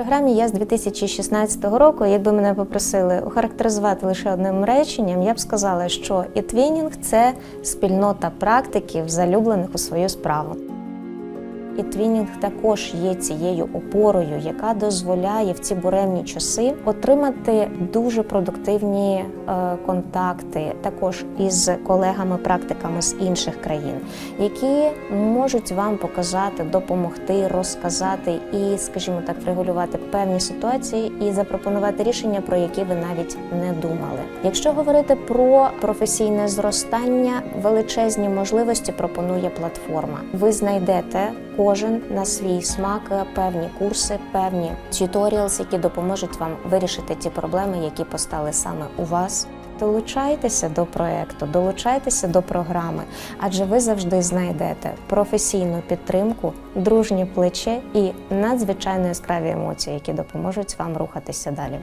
програмі я з 2016 року. Якби мене попросили охарактеризувати лише одним реченням, я б сказала, що і-твінінг – це спільнота практиків, залюблених у свою справу. І твінінг також є цією опорою, яка дозволяє в ці буремні часи отримати дуже продуктивні е, контакти, також із колегами-практиками з інших країн, які можуть вам показати, допомогти, розказати і, скажімо так, врегулювати певні ситуації і запропонувати рішення, про які ви навіть не думали. Якщо говорити про професійне зростання, величезні можливості пропонує платформа. Ви знайдете кожен на свій смак е, певні курси, певні tutorials, які допоможуть вам вирішити ті проблеми, які постали саме у вас. Долучайтеся до проекту, долучайтеся до програми, адже ви завжди знайдете професійну підтримку, дружні плече і надзвичайно яскраві емоції, які допоможуть вам рухатися далі.